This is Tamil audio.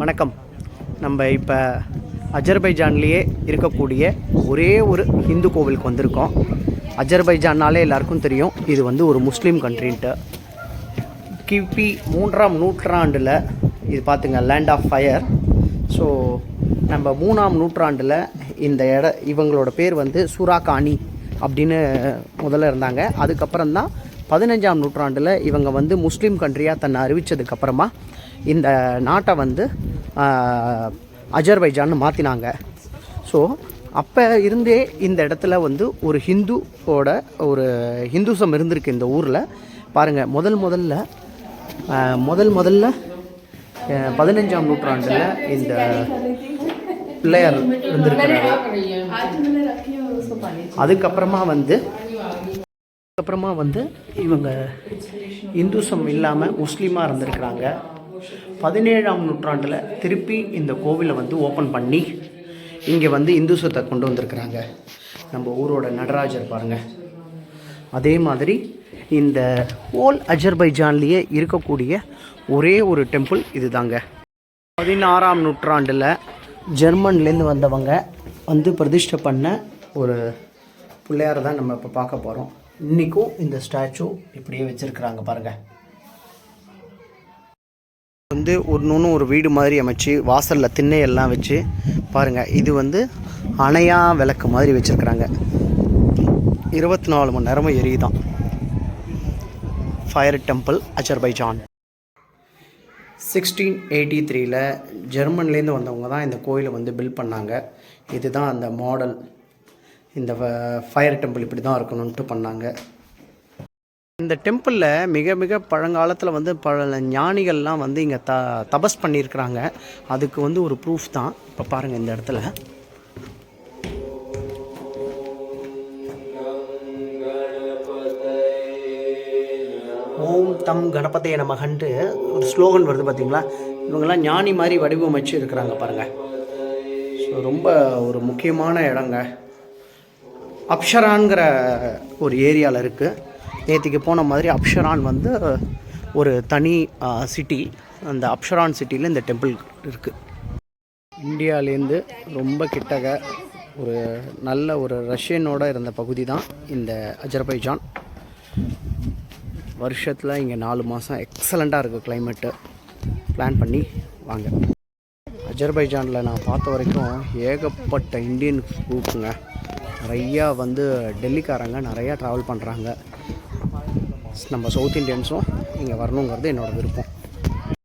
வணக்கம். நம்ம இப்போ அஜர்பைஜான்லேயே இருக்கக்கூடிய ஒரே ஒரு ஹிந்து கோவிலுக்கு வந்திருக்கோம். அஜர்பைஜான்னாலே எல்லாருக்கும் தெரியும். இது வந்து ஒரு முஸ்லீம் கண்ட்ரின்ட்டு. கிபி மூன்றாம் நூற்றாண்டில் இது பார்த்துங்க லேண்ட் ஆஃப் ஃபயர் ஸோ நம்ம மூணாம் நூற்றாண்டில் இந்த இட இவங்களோட பேர் வந்து சூராகானி அப்படின்னு முதல்ல இருந்தாங்க. அதுக்கப்புறம் தான் பதினஞ்சாம் நூற்றாண்டில் இவங்க வந்து முஸ்லீம் கண்ட்ரியாக தன்னை அறிவித்ததுக்கப்புறமா இந்த நாட்டை வந்து அஜர்பைஜான்னு மாற்றினாங்க ஸோ அப்போ இருந்தே இந்த இடத்துல வந்து ஒரு ஹிந்துவோட ஒரு ஹிந்துசம் இருந்திருக்கு இந்த ஊரில். பாருங்கள் முதல் முதல்ல முதல் முதல்ல பதினஞ்சாம் நூற்றாண்டில் இந்த பிள்ளையார் இருந்திருக்கிறாரு. அதுக்கப்புறமா வந்து அதுக்கப்புறமா வந்து இவங்க இந்துசம் இல்லாமல் முஸ்லீமாக இருந்திருக்கிறாங்க. பதினேழாம் நூற்றாண்டில் திருப்பி இந்த கோவிலை வந்து ஓப்பன் பண்ணி இங்கே வந்து இந்துசத்தை கொண்டு வந்திருக்கிறாங்க. நம்ம ஊரோட நடராஜர் பாருங்கள் அதே மாதிரி இந்த ஓல் அஜர்பைஜான்லேயே இருக்கக்கூடிய ஒரே ஒரு டெம்பிள் இதுதாங்க. பதினாறாம் நூற்றாண்டில் ஜெர்மன்லேருந்து வந்தவங்க வந்து பிரதிஷ்டை பண்ண ஒரு பிள்ளையாரை தான் நம்ம இப்போ பார்க்க போகிறோம் இன்றைக்கும் இந்த ஸ்டாச்சு இப்படியே வச்சுருக்குறாங்க பாருங்கள் வந்து ஒன்று ஒரு வீடு மாதிரி அமைச்சு வாசலில் திண்ணையெல்லாம் வச்சு பாருங்கள் இது வந்து அணையா விளக்கு மாதிரி வச்சுருக்குறாங்க. இருபத்தி நாலு மணி நேரமும் எரியுதான். Fire temple Azerbaijan sixteen eighty த்ரீல ஜெர்மன்லேருந்து வந்தவங்க தான் இந்த கோயிலை வந்து பில்ட் பண்ணாங்க. இதுதான் அந்த மாடல் இந்த ஃபயர் டெம்பிள் இப்படி தான் இருக்கணும்ட்டு பண்ணாங்க. இந்த டெம்பிளில் மிக மிக பழங்காலத்தில் வந்து பல ஞானிகள்லாம் வந்து இங்கே த தபஸ் பண்ணியிருக்கிறாங்க. அதுக்கு வந்து ஒரு ப்ரூஃப் தான். இப்போ பாருங்கள் இந்த இடத்துல. ஓம் தம் கணபதே நமகன்ட்டு ஒரு ஸ்லோகன் வருது பார்த்தீங்களா இவங்கெல்லாம் ஞானி மாதிரி வடிவமைச்சு இருக்கிறாங்க பாருங்கள் ஸோ ரொம்ப ஒரு முக்கியமான இடங்க. அப்ஷரான்கிற ஒரு ஏரியாவில் இருக்குது நேற்றுக்கு போன மாதிரி அப்ஷரான் வந்து ஒரு தனி சிட்டி அந்த அப்ஷரான் சிட்டியில் இந்த டெம்பிள் இருக்குது இந்தியாவிலேருந்து ரொம்ப கிட்டக ஒரு நல்ல ஒரு ரஷ்யனோட இருந்த பகுதி தான் இந்த அஜர்பைஜான். வருஷத்தில் இங்கே நாலு மாதம் எக்ஸலண்ட்டாக இருக்குது கிளைமேட்டு பிளான் பண்ணி வாங்க. அஜர்பைஜானில் நான் பார்த்த வரைக்கும் ஏகப்பட்ட இந்தியன் குரூப்புங்க நிறையா வந்து டெல்லிக்காரங்க நிறையா ட்ராவல் பண்ணுறாங்க நம்ம சவுத் இண்டியன்ஸும் இங்கே வரணுங்கிறது என்னோடய விருப்பம்.